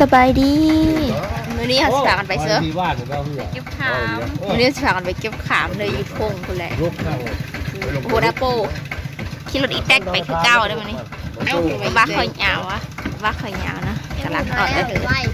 สบายดีมื้อนี้เขาสิพากันไปเสือที่ว่าหรือเปล่าเพื่อเก็บขามมื้อนี้สิพากันไปเก็บขามเลยอยู่ทงพุ่นแหละลูกเข้าโบนาโปขี่รถอีแท็กไปคือเก้าได้มื้อนี้เอ้าไปบ้าข่อยยาวอะบ้าข่อยยาวนะกำลังออกได้เลย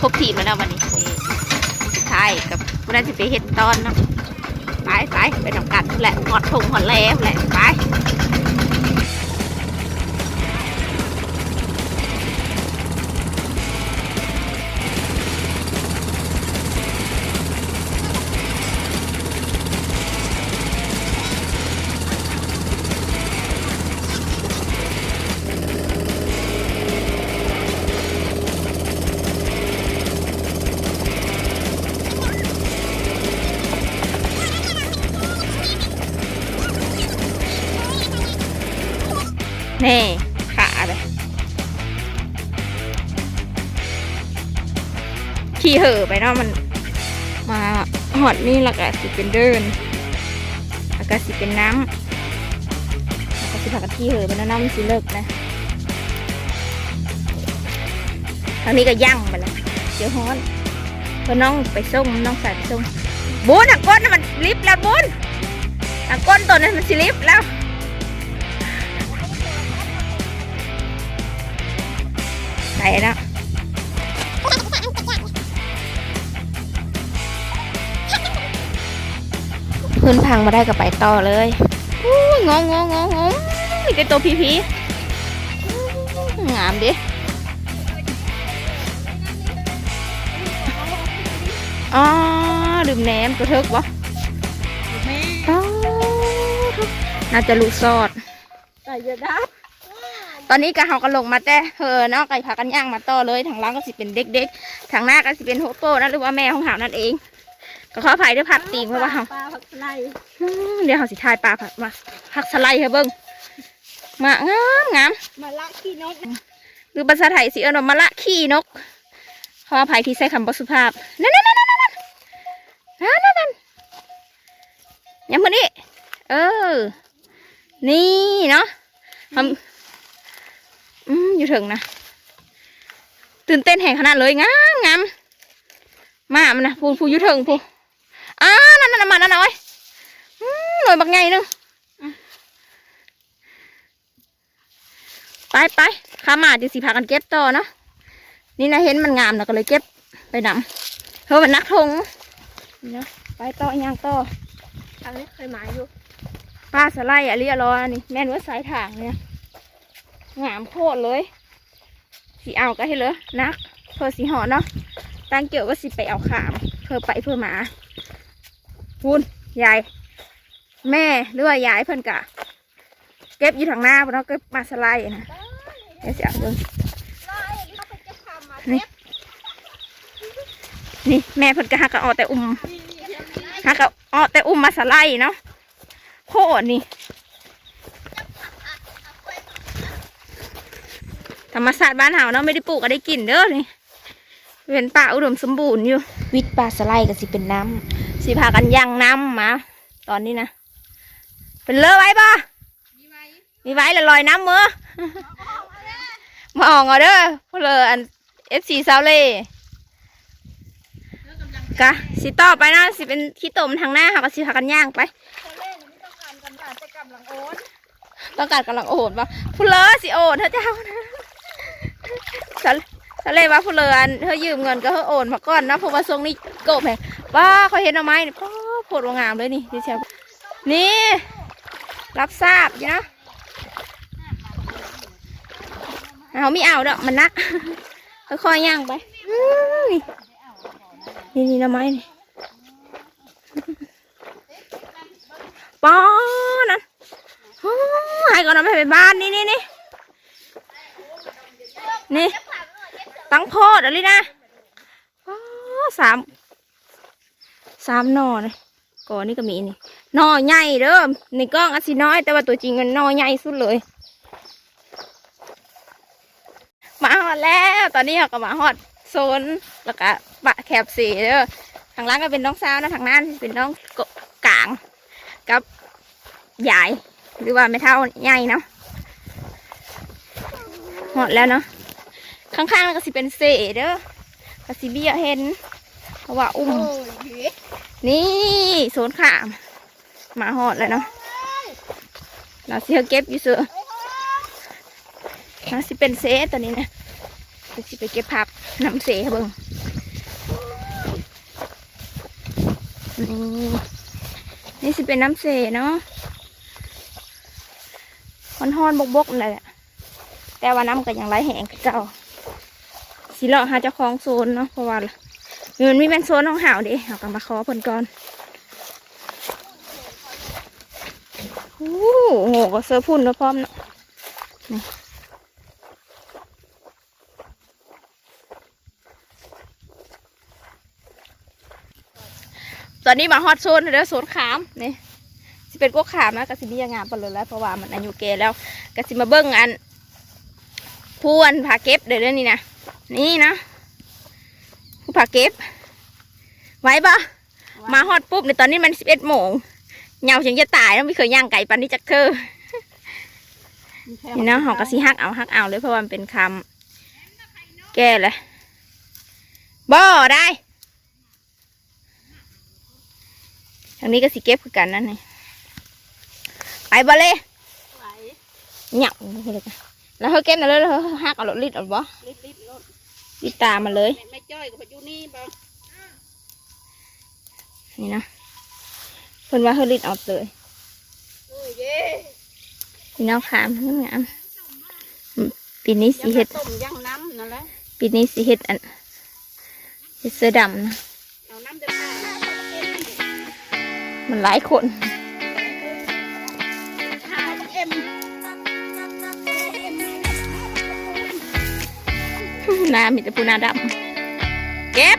ครบทีมแล้วนะวันนี้นี่สุดท้ายกับผู้นั้นสิไปเฮ็ดตอนเนาะไปไปไปทำกันแหละหอดทงหอดแล้วแหละไป นี่ขาเลยขี่เหอไปเนาะมัน มาหอดนี่แล้วก็สิเป็นเดินล้วก็สิเป็นน้ำล้วก็สิพากันขี่เหอไปเนาะน้ำสิเลิกนะทางนี้ก็ยั่งไปแล้วเดี๋ยวฮ้อนพอน้องไปส่งน้องสายไปส่งบุญอะก้นน่ะมันลิฟต์แล้วบุญอะก้นตัวนั้นมันสิลิฟต์แล้ว ส่แล้วพื้นพังมาได้ก็ไปต่อเลยอู้ยงงงงงงงนี่เป็นตัวพีพีงามดิอ๋อดื่มแหนมตัวเทิกวะอ๋อน่าจะลูกซอดแต่เยอะได้ ตอนนี้ก็เฮากันลงมาแต่เออเนอะไก่พากันย่างมาต่อเลยทางล่างก็สิเป็นเด็กๆทางหน้าก็สิเป็นโฮโป้นะหรือว่าแม่ของเฮานั่นเอง ก็ขออภัยด้วยผักตีงเพราะว่าเฮาปลาผักไลเดี๋ยวเฮาสิทายปลาผักมาผักสไลด์ให้เบิ้งมางามงามมาละขี้นกหรือภาษาไทยสิเอิ้นมาละขี้นกขออภัยที่ใช้คำบ่สุภาพนั่นนั่นนั่นนั่นั่นนั่นนั่นยังคนนี้เออ นี่เนาะทำ อืมอยู่ถึงนะ ตื่นเต้นแห่งขนาดเลยงามงามมามันนะพูพูอยู่ถึงพูอ้านั่นนั่นมานั่นน้อยอืมหน่อยบักไงนึงไปไปข้ามาจะสิพากันเก็บต่อเนาะนี่นะเห็นมันงามนะก็เลยเก็บไปนำเพราะมันนักทงนี่เนาะไปต่อย่างต่อทางนี้เคยหมายอยู่ปลาสไลด์อะเรียรอนี่แม่นว่าสายถางเนี่ย งามโคตรเลยสีเอาก็ให้เลยนักเพื่อสีหอเนาะตั้งเกี่ยวว่าสิไปเอาขามเพื่อไปเพื่อหมาคุณยายแม่หรือว่ายายเพิ่นกะ เก็บอยู่ทางหน้าเนาะเก็บมาสไลด์นะเดี๋ยวสิเอาเบิ่งไล่เขาไปเก็บคำมานี่นี่แม่เพิ่นก็หักกะออแต่อุ้มหักกะออแต่อุ้มมาสไลด์เนาะโคตรนี่ ธรรมศาสตร์บ้านเฮาเนาะไม่ได้ปลูกก็ได้กินเด้อนี่เป็นป่าอุดมสมบูรณ์อยู่ วิทย์ปลาสไลด์ก็สิเป็นน้ำสิพากันย่างน้ำมาตอนนี้นะเป็นเลอะไว้ปะมีไว้และลอยน้ำมือมาออกเอาเด้อเพนเลยอันเอฟซีซาวเล่กะสิต่อไปนะสิเป็นขี้ตมทางหน้าค่ะก็สิพากันย่างไปเขาเล่นไม่ต้องการกันค่ะจะกำลังโอนต้องการกำลังโอนปะพูเลอสิโอนเธอเจ้านะ สะสเลยว่าพูเลออันเธอยืมเงินก็เธอโอนมาก่อนนะเพราะว่าทรงนี้โกบแพงว้าเขาเห็นเอาไม้นี่ป้าโผล่งามเลยนี่ดิเชียวนี่ รับทราบอยู่นะเอาไม่เอาดอกมันนะค่อยๆย่างไปนี่นี่นี่หน้ำไม้นี่ป้านั่นให้ก่อนเอาไปไปบ้านนี่นี่นี่นี่ ตั้งโพดอะไรนะสามสามนอเลยก่อนนี่ก็มีนี่นอใหญ่เด้อในกล้องอาจสิน้อย แต่ว่าตัวจริงมันนอใหญ่สุดเลย มาฮอดแล้ว ตอนนี้เราก็มาฮอดโซนแล้วก็บะแคบสีเด้อทางล่างก็เป็นน้องสาวนะทางนั้นเป็นน้องกลางกับยายหรือว่าไม่เท่าใหญ่เนาะหมดแล้วเนาะ ข้างๆนั่นก็สิเป็นเศษเด้อก็สิเบี้ยเห็นเพราะว่าอุ้มโอ้ยนี่โซนขามหมาหอดเลยเนาะเราสิเอาเก็บอยู่เสือน่าสิเป็นเศษตัวนี้นะจะสิไปเก็บผักน้ำเสให้เบิ่งนี่นี่สิเป็นน้ำเสเนาะฮอนฮอนๆบกๆนั่นแหละแต่ว่าน้ำก็ยังไหลแห้งคือเจ้า สิเลาะหาเจ้าของโซนเนาะเพราะว่าเงินมีเป็นโซนของห่าวเด้เอากลับมาขอเพิ่นก่อนโอ้โหก็เสื้อพุ่นแล้วพร้อมเนาะนี่ตอนนี้มาฮอตโซนแล้วโซนขามนี่สิเป็นกวกขามนะกสิมียางงามไปเลยแล้วเพราะว่ามันอายุเกแล้วกสิมาเบิ้งอันผู้อันผาเก็บเดี๋ยวนี้นะ นี่นะผู้ผาเก็บ ไว้ปะมาฮอดปุ๊บในตอนนี้มันสิบเอ็ดโมงเหงาฉันจะตายแล้วไม่เคยย่างไก่ปันนี้จักเธอนี่เนาะหอกระสีฮักเอาฮักเอาเลยเพราะว่ามันเป็นคำแก้เลยบ่ได้ทางนี้ก็สิเก็บคือกันนั่นไงไปบ่เลยไหวเหงาเลยกัน แล้วเขาเก็บนั่นเลยแล้วเขาฮักเอารถลิดเอาบ่รีบรีบรถลิดตามมาเลยไม่ไม่จ้อยกับพายุนี่บ่นี่นะเพิ่นว่าเขาลิดเอาเลยโอ้ยเย่พี่น้องขามทั้งงามอืมปีนี้สีเห็ดต้มย่างน้ำนั่นแหละปีนี้สีเห็ดอันเห็ดเสื้อดำนะเอาน้ำเดือดมันหลายคน น้ามีแต่ปูหนาดำเก็บ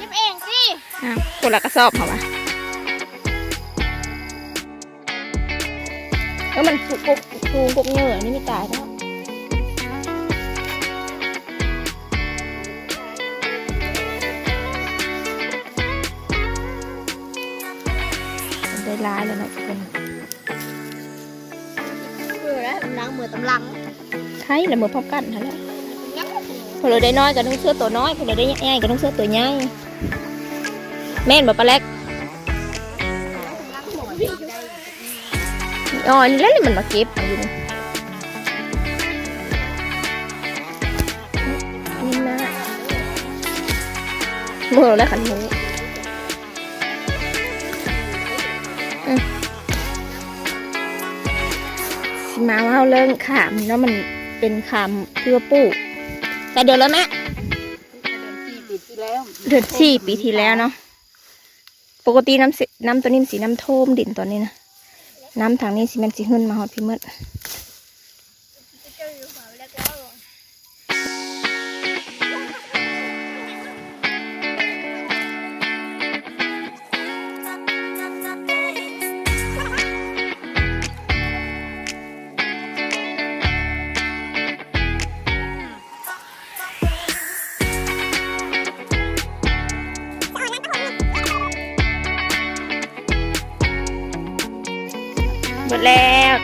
ยิ้มเองสิอะคนละกระสอบเหรอวะแล้วมันสุกปุกฟูปุกเหงื่อนี่ไม่ตายแล้วได้ร้ายแล้วเนาะทุกคนเบื่อแล้วล้างมือตำลังใช่แล้วมือพร้อมกันนั่นแหละยัก ษ์พอเราได้น้อยก็ต้องเสื้อตัวน้อยพอเราได้ใหญ่ก็ต้องเสื้อตัวใหญ่แม่นบ่ปลาเล็กอ๋อนี่แล้วนี่มันมาเก็บอยู่นี่นี่นะเมื่อแล้ขันหูมสิมาว่าเรื่องขามเนาะมันเป็นขามเพื่อปลูก แต่เดือนแล้วแม่ปีที่แล้วเดือนสี่ปีที่แล้วเนาะปกติน้ำสิน้ำตัวนี้มันสีน้ำโทมดินตัวนี้นะน้ำทางนี้สีมันสีหึ่นมาหอดพี่มืด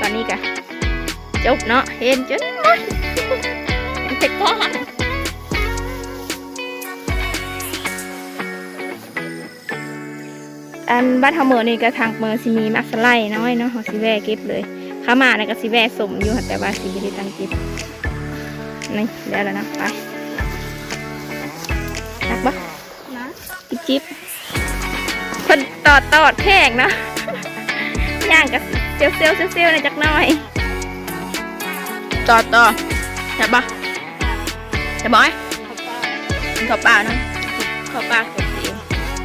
ตอนนี้กะจบเนาะเห็นจนหมดเป็นก้อนอันบ้านเฮาเมือนี่กระทางเมือสิมีมักสไลด์น้อยเนาะเฮาสิแวะเก็บเลยเข้ามานะก็สิแวะสมอยู่ค่ะแต่ว่าสิไม่ได้ตั้งเก็บนี่ได้แล้วนะไปนักปะนะจิ๊บจิ๊บเพิ่นตอดตอดแพงเนาะย่างกับ เซลเซลเซลเซลในอยจักหน่อย ต่อต่อใช่ปะใช่บอยข้าวเปล่านะข้าวเปล่าสดเอง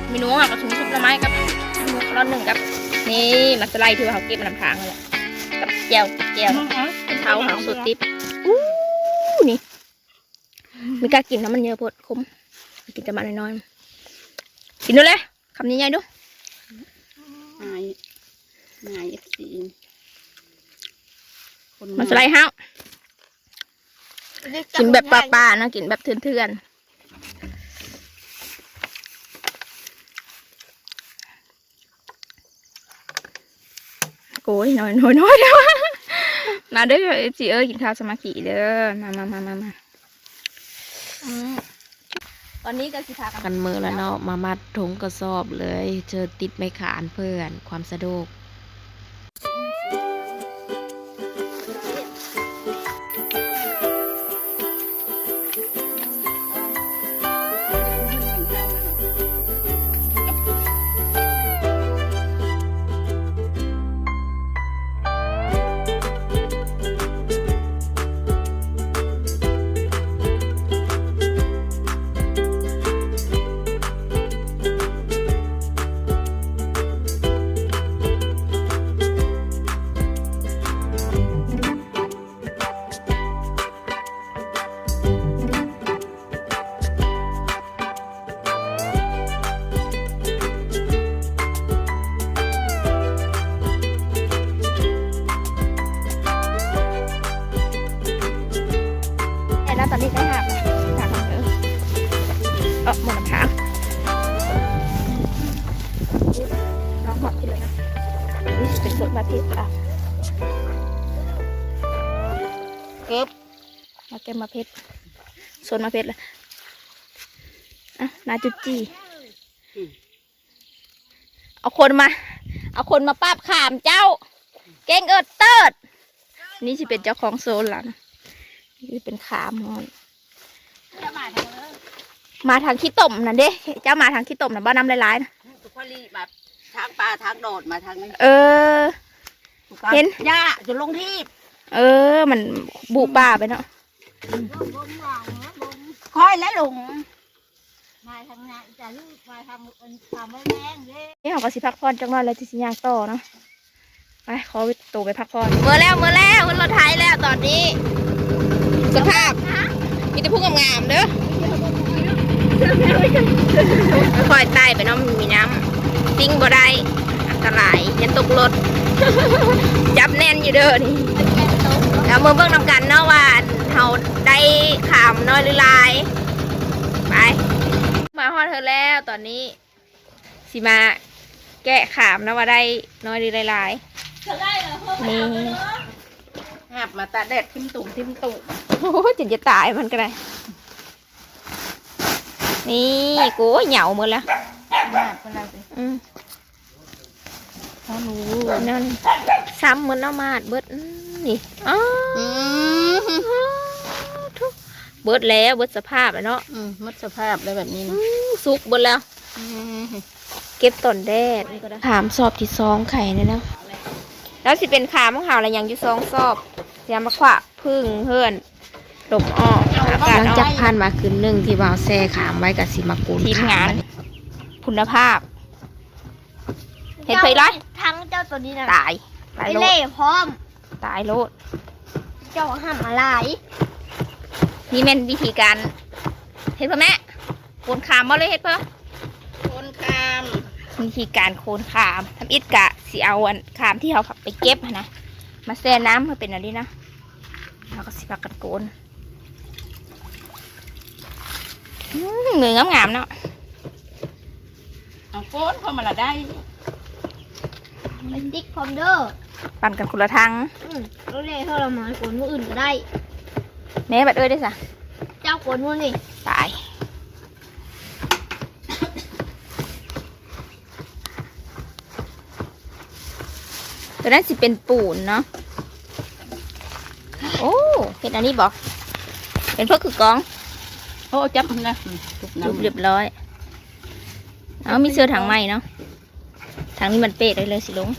เมนูอะก็ถุงซุปละไม้กับเมนูร้อนหนึ่งกับ นี่มาสไลด์ที่ว่าเขาเก็บมานำทางเลยกับแจวแจวเขาเขาสุดติ๊บอู้นี่มีกล้ากินนะมันเยอะโพดคมกินแต่มาน้อยๆกินดูเลยคำใหญ่ๆดู นายนายเอฟซีคนมันสไลด์ห้าวกินแบบป่าๆนะกินแบบเถื่อนๆโอ้ยน้อยน้อยน้อยเด้อมาเด้อจีเอ้ยกินข้าวสมากิเด้อมามามามามาอืมตอนนี้ก็สิพากันกันมือแล้วเนาะมามัดถุงกระสอบเลย เจอติดไม่ขานเพื่อนความสะดวก ตอนนี้ได้หักหักเออเออหมดน้ำค้าลองหอบกินเลยนะนี่เป็นส่วนมาเพชรอะเก็บมาเก็บมาเพชรส่วนมาเพชรลยอะนาจุดจีเอาคนมา เอาคนมาป้าบขามเจ้า เก่งเอิดเติดนี่สิเป็นเจ้าของโซนหลัง นี่เป็นขามอน จะมาทางเออมาทางขี้ต่มนั่นเด้เจ้ามาทางขี้ต่มนะบ้านน้ำลายๆนะทุกคนรีแบบทางปลาทางโดดมาทางนี้เออเห็น ย่าจะลงที่เออ มันบุป่าไปเนาะค่อยและลงมาทางงานจะลูกมาทำเป็นทำไม่แรงเด้นี่เขาก็สิพักผ่อนจังหน่อยเลยที่สิยางต่อเนาะไปขอไปตัวไปพักผ่อนเมื่อแล้วเมื่อแล้วขึ้นรถไทยแล้วตอนนี้ สภาพ มีแต่ผู้งามๆเด้อค่อยๆไต่ไปเนาะมันมีน้ำติ้งบ่ได้อันตรายอยันตกรถ จับแน่นอยู่เด้อนี่แล้วมือเบิ่งนำกันเนาะว่าเขาได้ขามน้อยหรือหลาย ไป มาฮอดเธอแล้วตอนนี้สิมาแกะขามนะว่าได้น้อยหรือหลายๆนี่หับมาตาแดดทิมตุ่มทิมตุ่มโอ้ยจินจะตายมันก็ได้ นี่กูเหนียวหมดแล้วหับเป็นไรสิอืม เขาหนูนั่นซ้ำเหมือนเอามาดเบิดอื้อนี่อ๋อทุกเบิดแล้วเบิดสภาพแล้วเนาะมัดสภาพได้แบบนี้นะสุกเบิดแล้ว เก็บต้นแดดนี่ก็ได้ขามสอบที่ซองไข่เนี่ยนะแล้วสิเป็นขามของเฮาอะไรอย่างอยู่ซองสอบเสียมาขวะพึ่งเฮือนหลบออกอากาศหลังจากอกผ่านมาคืนหนึ่งที่วาวแซ่ขามไว้กับสิมากูลทีมงาน คุณภาพ เห็นไปไรทั้งเจ้าตัวนี้นะตายตายไปโลดเล่พร้อม ตายโลดเจ้าห้ามอะไรนี่เป็นวิธีการเห็นปะแม่โคนขามมาเลยเห็นปะคนคามวิธีการโคนขามทำอิดกะสีเอาอันขามที่เขาขับไปเก็บหั้นนะมาแช่น้ำเพื่อเป็นอะไรนะแล้วก็สิพักกันโกนอื้อมืองามๆเนาะเอาโกนเข้ามาละได้ เป็นติ๊กพร้อมเด้อปั่นกันคนละทางอืมเราเล่เท่าเรามาคนมืออื่นก็ได้ แม่บัดเอ้ยได้สะเจ้าคนมือนี่ตายตัวนั้นสิเป็นปูนเนาะโอ้เห็นอันนี้บอกเป็นพวกคือกองโอ้จับมันนะอืมทุกรูปน้ำเรียบร้อยเอามีเสื้อถังใหม่เนาะ ถังนี้มันเป๊ะเลยเลยสิลุง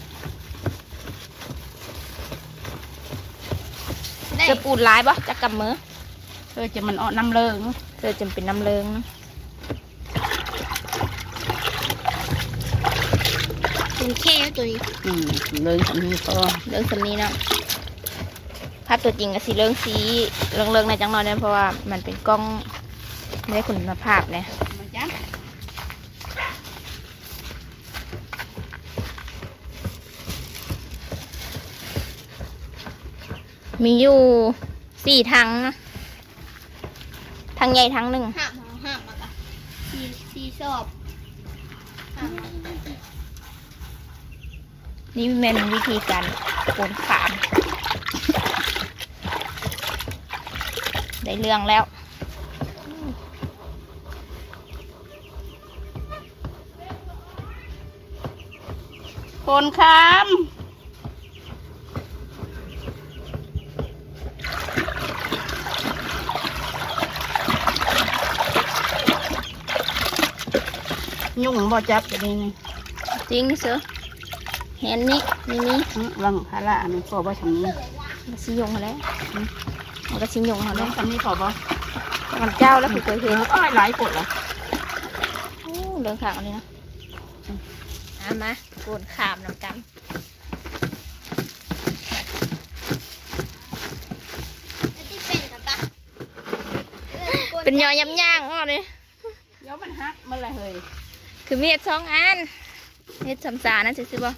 ได้เสื้อปูนลายบ่จักกำมือเพื่อจะมันเอาน้ำเลิงเสื้อจำเป็นน้ำเลิงเนาะเป็นแค่ตัวนี้อืมเลิงทำนี้ก็เรื่องสำนี้เนาะภาพตัวจริงก็สีเรื่องสีเรื่องเรื่องในอยจังหน่อยเนี่ยเพราะว่ามันเป็นกล้องไม่ได้คุณภาพเนี่ย มีอยู่สี่ถังนะถังใหญ่ถังหนึ่งห้ามเอห้ามมากะสี่สี่ชอบนี่แมนวิธีการโกนขาม ได้เรื่องแล้ว โกนขาม งบ่จับจะได้นี่จริงนี่เสือเห็นนี่นี่นี่อื้อวังพาระอันนี้พอบ่ทำนี้มันสิยงเขาแล้วมันก็สิยงเขาน้แล้อวงทำนี้พอบ่มันเจ้าแล้วคือเคยเอเห็นออ้อยหลายกดละโอ้เรื่องขาวนี่นะเอามาโกนขามน้ำกันที่เป็นกับปะเป็นยอยำย่างอะนี่เดี๋ยวมันฮักมันละเฮ้ย คือมีเห็ดสองอันเห็ดสำสานั่นสิสิบ่